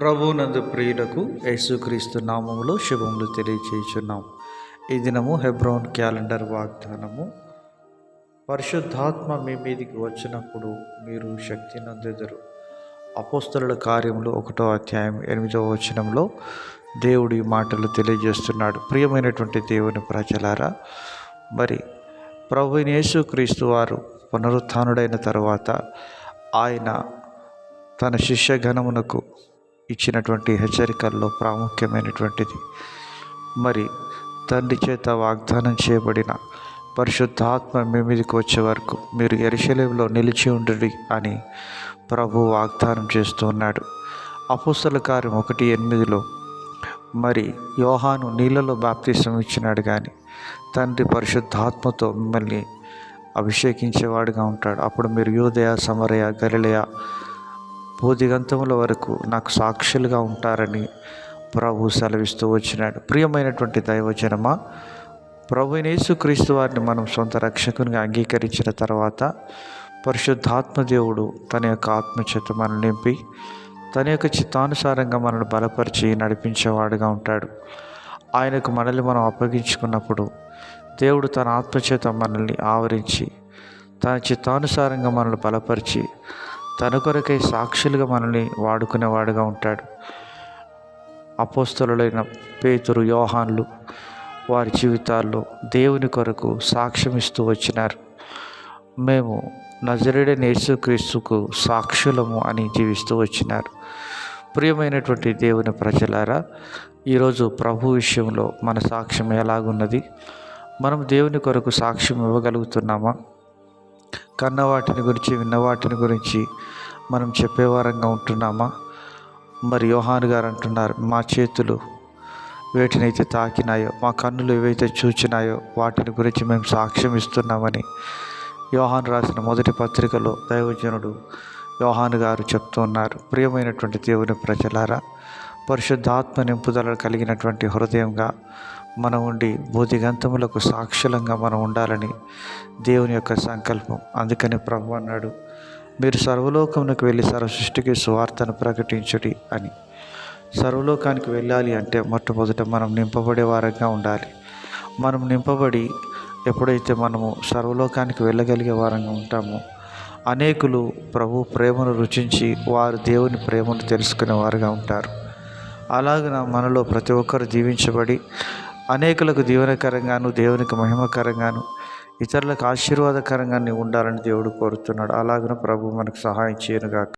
ప్రభునందు ప్రియులకు యేసుక్రీస్తు నామములో శుభములు తెలియచేయుచున్నాం. ఈ దినము హెబ్రోన్ క్యాలెండర్ వాగ్దానము. పరిశుద్ధాత్మ మీ మీదికి వచ్చినప్పుడు మీరు శక్తి నందెదరు. అపోస్తలుల కార్యములు ఒకటో అధ్యాయం ఎనిమిదవ వచనంలో దేవుడి మాటలు తెలియజేస్తున్నాడు. ప్రియమైనటువంటి దేవుని ప్రజలారా మరి ప్రభు యేసుక్రీస్తు వారు పునరుత్డైన తర్వాత ఆయన తన శిష్యగణమునకు ఇచ్చినటువంటి హెచ్చరికల్లో ప్రాముఖ్యమైనటువంటిది. మరి తండ్రి చేత వాగ్దానం చేయబడిన పరిశుద్ధాత్మ మీ మీదకి వచ్చే వరకు మీరు ఎరిశలేంలో నిలిచి ఉండండి అని ప్రభు వాగ్దానం చేస్తూ ఉన్నాడు. అపుస్తల కార్యం ఒకటి ఎనిమిదిలో మరి యోహాను నీళ్ళలో బాప్తీసం ఇచ్చినాడు కానీ తండ్రి పరిశుద్ధాత్మతో మిమ్మల్ని అభిషేకించేవాడుగా ఉంటాడు. అప్పుడు మీరు యూదయ సమరయ గలిలయ భూదిగంతముల వరకు నాకు సాక్షులుగా ఉంటారని ప్రభు సెలవిస్తూ వచ్చినాడు. ప్రియమైనటువంటి దైవజనమా ప్రభు యేసుక్రీస్తు వారిని మనం సొంత రక్షకునిగా అంగీకరించిన తర్వాత పరిశుద్ధాత్మ దేవుడు తన యొక్క ఆత్మచేత మనం నింపి తన యొక్క చిత్తానుసారంగా మనల్ని బలపరిచి నడిపించేవాడుగా ఉంటాడు. ఆయనకు మనల్ని మనం అప్పగించుకున్నప్పుడు దేవుడు తన ఆత్మచేత మనల్ని ఆవరించి తన చిత్తానుసారంగా మనల్ని బలపరిచి తన కొరకై సాక్షులుగా మనల్ని వాడుకునేవాడుగా ఉంటాడు. అపోస్తలులైన పేతురు యోహాన్లు వారి జీవితాల్లో దేవుని కొరకు సాక్ష్యం ఇస్తూ వచ్చినారు. మేము నజరెడే నేసు క్రీస్తుకు సాక్షులము అని జీవిస్తూ వచ్చినారు. ప్రియమైనటువంటి దేవుని ప్రజలారా ఈరోజు ప్రభు విషయంలో మన సాక్ష్యం ఎలాగున్నది? మనం దేవుని కొరకు సాక్ష్యం ఇవ్వగలుగుతున్నామా? కన్న వాటిని గురించి విన్న వాటిని గురించి మనం చెప్పేవారంగా ఉంటున్నామా? మరి యోహాను గారు అంటున్నారు మా చేతులు వేటినైతే తాకినాయో మా కన్నులు ఏవైతే చూచినాయో వాటిని గురించి మేము సాక్ష్యం ఇస్తున్నామని యోహాను రాసిన మొదటి పత్రికలో దైవజనుడు యోహాను గారు చెప్తున్నారు ప్రియమైనటువంటి దేవుని ప్రజలారా పరిశుద్ధాత్మ నింపుదల కలిగినటువంటి హృదయంగా మనం ఉండి బోధిగంతములకు సాక్షులంగా మనం ఉండాలని దేవుని యొక్క సంకల్పం. అందుకని ప్రభు అన్నాడు మీరు సర్వలోకమునకు వెళ్ళి సర్వ సృష్టికి సువార్తను ప్రకటించుడి అని. సర్వలోకానికి వెళ్ళాలి అంటే మొట్టమొదట మనం నింపబడే వారంగా ఉండాలి. మనం నింపబడి ఎప్పుడైతే మనము సర్వలోకానికి వెళ్ళగలిగే వారంగా ఉంటామో అనేకులు ప్రభు ప్రేమను రుచించి వారు దేవుని ప్రేమను తెలుసుకునే వారుగా ఉంటారు. అలాగన మనలో ప్రతి ఒక్కరు జీవించబడి అనేకులకు దీవెనకరంగాను దేవునికి మహిమకరంగాను ఇతరులకు ఆశీర్వాదకరంగా ఉండాలని దేవుడు కోరుతున్నాడు. అలాగనే ప్రభు మనకు సహాయం చేయనుగాక.